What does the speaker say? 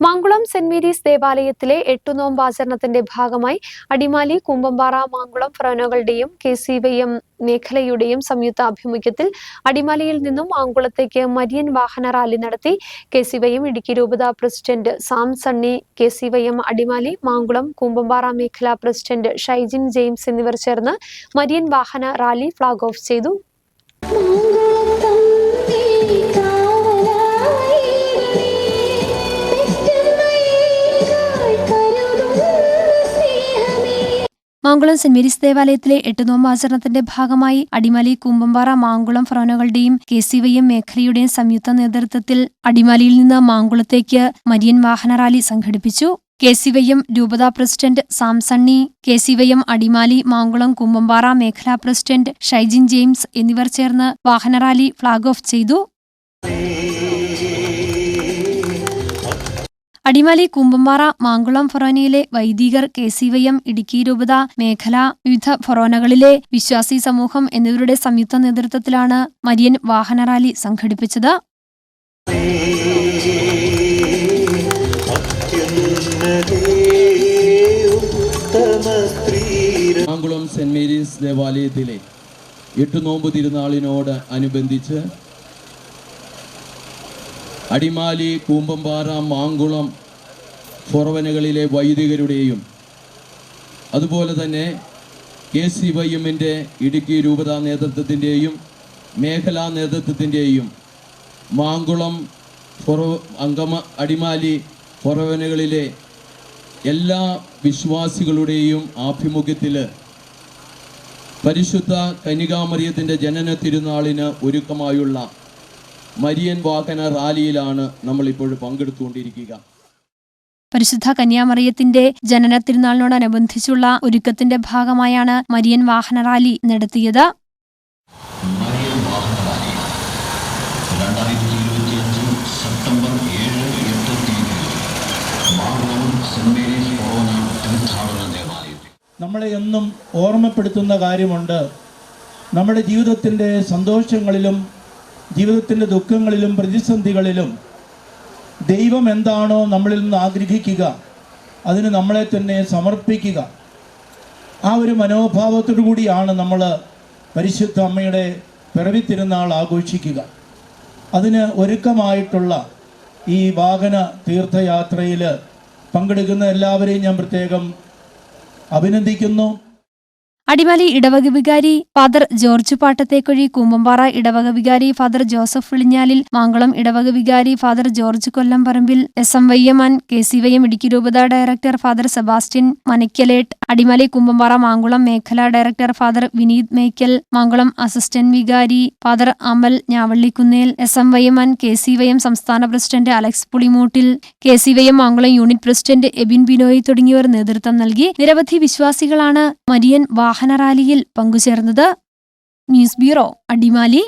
Mankulam saint Mary's ദേവാലയത്തിലെ എട്ടുനോമ്പാചരണത്തിന്റെ ഭാഗമായി അടിമാലി കുമ്പമ്പാറ മാങ്കുളം ഫ്രോനകളുടെയും കെ സി വൈ എം മേഖലയുടെയും സംയുക്ത ആഭിമുഖ്യത്തിൽ അടിമാലിയിൽ നിന്നും മാങ്കുളത്തേക്ക് മരിയൻ വാഹന റാലി നടത്തി K C Y M Idukki രൂപത president Sam Sunny K C Y M Adimali Mankulam Kumbanpara മേഖല പ്രസിഡന്റ് ഷൈജിൻ ജെയിംസ് എന്നിവർ ചേർന്ന് മരിയൻ വാഹന റാലി ഫ്ളാഗ് ഓഫ് ചെയ്തു. മാങ്കുളം സെന്റ് മേരീസ് ദേവാലയത്തിലെ എട്ട് നോമ്പാചരണത്തിന്റെ ഭാഗമായി അടിമാലി കുമ്പമ്പാറ മാങ്കുളം ഫ്രോനകളുടെയും കെ സി വൈ എം മേഖലയുടെയും സംയുക്ത നേതൃത്വത്തിൽ അടിമാലിയിൽ നിന്ന് മാങ്കുളത്തേക്ക് മരിയൻ വാഹന റാലി സംഘടിപ്പിച്ചു. കെ സി വൈ എം രൂപതാ president Sam Sunny K C Y M Adimali Mankulam Kumbanpara മേഖലാ പ്രസിഡന്റ് ഷൈജിൻ ജെയിംസ് എന്നിവർ ചേർന്ന് വാഹന റാലി ഫ്ളാഗ് ഓഫ് ചെയ്തു. അടിമാലി കുമ്പമ്പാറ മാങ്കുളം ഫൊറോനയിലെ വൈദികർ K C Y M Idukki രൂപത മേഖല വിവിധ ഫൊറോനകളിലെ വിശ്വാസി സമൂഹം എന്നിവരുടെ സംയുക്ത നേതൃത്വത്തിലാണ് മരിയൻ വാഹന റാലി സംഘടിപ്പിച്ചത്. മാങ്കുളം സെന്റ് മേരീസ് ദേവാലയത്തിലെ എട്ടു നോമ്പ് തിരുനാളിനോട് അനുബന്ധിച്ച് അടിമാലി കൂമ്പമ്പാറ മാങ്കുളം ഫൊറവനകളിലെ വൈദികരുടെയും അതുപോലെ തന്നെ കെ സി വൈ എമ്മിന്റെ ഇടുക്കി രൂപതാ നേതൃത്വത്തിന്റെയും മേഖലാ നേതൃത്വത്തിന്റെയും മാങ്കുളം ഫൊറ അങ്കമ അടിമാലി ഫൊറവനകളിലെ എല്ലാ വിശ്വാസികളുടെയും ആഭിമുഖ്യത്തിൽ പരിശുദ്ധ കനികാമറിയത്തിന്റെ ജനന തിരുനാളിന് ഒരുക്കമായുള്ള മരിയൻ വാഹന റാലിയിലാണ് നമ്മളിപ്പോൾ പങ്കെടുത്തുകൊണ്ടിരിക്കുക. പരിശുദ്ധ കന്യാമറിയത്തിന്റെ ജനന തിരുനാളിനോടനുബന്ധിച്ചുള്ള ഒരുക്കത്തിന്റെ ഭാഗമായാണ് മരിയൻ വാഹന റാലി നടത്തിയത്. സെപ്റ്റംബർ ഏഴ് എട്ട് തീയതികളിൽ നമ്മളെ എന്നും ഓർമ്മപ്പെടുത്തുന്ന കാര്യമുണ്ട്. നമ്മുടെ ജീവിതത്തിന്റെ സന്തോഷങ്ങളിലും ജീവിതത്തിന്റെ ദുഃഖങ്ങളിലും പ്രതിസന്ധികളിലും ദൈവം എന്താണോ നമ്മളിൽ നിന്ന് ആഗ്രഹിക്കുക അതിന് നമ്മളെ തന്നെ സമർപ്പിക്കുക. ആ ഒരു മനോഭാവത്തോടു കൂടിയാണ് നമ്മൾ പരിശുദ്ധ അമ്മയുടെ പിറവി തിരുനാൾ ആഘോഷിക്കുക. അതിന് ഒരുക്കമായിട്ടുള്ള ഈ വാഹന തീർത്ഥയാത്രയിൽ പങ്കെടുക്കുന്ന എല്ലാവരെയും ഞാൻ പ്രത്യേകം അഭിനന്ദിക്കുന്നു. അടിമാലി ഇടവക വികാരി ഫാദർ ജോർജ് പാട്ടത്തേക്കൊഴി കൂമ്പമ്പാറ ഇടവക വികാരി ഫാദർ ജോസഫ് വിളിഞ്ഞാലിൽ മാങ്കുളം ഇടവക വികാരി father George Kollamparambil S M വയ്യമാൻ K C Y M Idukki രൂപത director father Sebastian Manakkalet Adimali Kumbanpara Mankulam മേഖലാ director father Vineeth Mekkal Mankulam assistant വികാരി father Amal Njavallikunnel S M വയ്യമാൻ K C Y M സംസ്ഥാന president Alex Pulimoottil K C Y M Mankulam unit president Abin Binoy തുടങ്ങിയവർ നേതൃത്വം നൽകി നിരവധി വിശ്വാസികളാണ് Marian വാഹന റാലിയിൽ പങ്കുചേർന്നത് ന്യൂസ് ബ്യൂറോ അടിമാലി